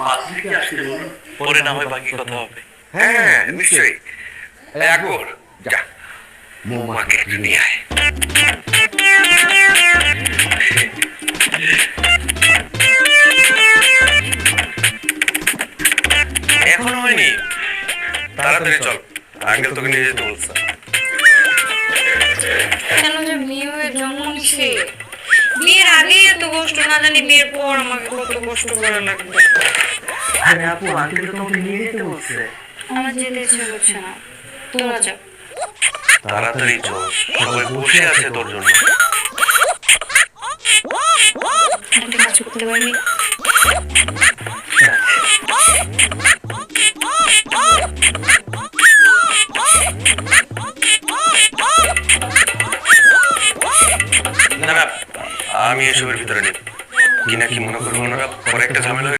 আসতে বলুন পরে না হয় বাকি কথা হবে। হ্যাঁ নিশ্চয়ই। এই আকবর যা। মৌমাকে নিয়ে আয়। এখনও হয়নি? তাড়াতাড়ি চল আঙ্কেল তোকে নিয়ে যেতে বলছে। কেন যে মেয়ে হয়ে জন্ম নিছে? বিয়ের আগে এত কষ্ট না জানি বিয়ের পর আমাকে কত কষ্ট করা লাগবে। আরে আপু আঙ্কেল তো তোমাকে নিয়ে যেতে বলছে। আমার যেতে ইচ্ছে করছে না। তোরা যাও। তাড়াতাড়ি চল। সবাই বসে আছে তোর জন্য। আমি এসবের ভিতরে নেই। কি না কি মনে করব পরে একটা ঝামেলা